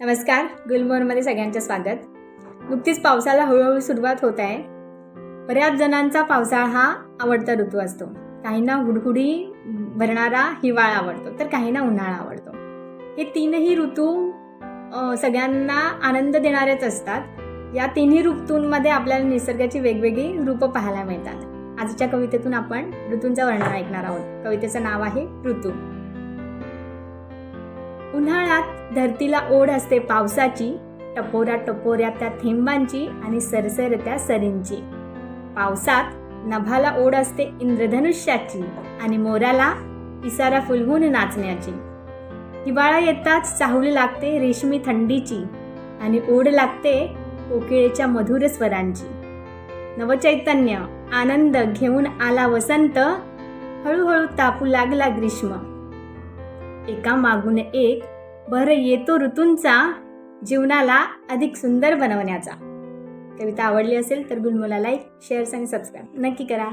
नमस्कार गुलमोहरमध्ये सगळ्यांचं स्वागत. नुकतीच पावसाला हळूहळू सुरुवात होत आहे. बऱ्याच जणांचा पावसाळा हा आवडता ऋतू असतो. काहींना हुडहुडी भरणारा हिवाळा आवडतो तर काहींना उन्हाळा आवडतो. हे तीनही ऋतू सगळ्यांना आनंद देणारेच असतात. या तिन्ही ऋतूंमध्ये आपल्याला निसर्गाची वेगवेगळी रूपं पाहायला मिळतात. आजच्या कवितेतून आपण ऋतूंचं वर्णन ऐकणार आहोत. कवितेचं नाव आहे ऋतू. उन्हाळ्यात धरतीला ओढ असते पावसाची टपोऱ्या टपोऱ्या त्या थेंबांची आणि सरसरत्या सरींची. पावसात नभाला ओढ असते इंद्रधनुष्याची आणि मोराला पिसारा फुलवून नाचण्याची. हिवाळा येताच चाहुली लागते रेशमी थंडीची आणि ओढ लागते कोकिळेच्या मधुर स्वरांची. नवचैतन्य आनंद घेऊन आला वसंत हळूहळू तापू लागला ग्रीष्म. एका मागून एक भर येतो ऋतूंचा जीवनाला अधिक सुंदर बनवण्याचा. कविता आवडली असेल तर गुलमुलाला लाईक शेअर्स आणि सबस्क्राईब नक्की करा.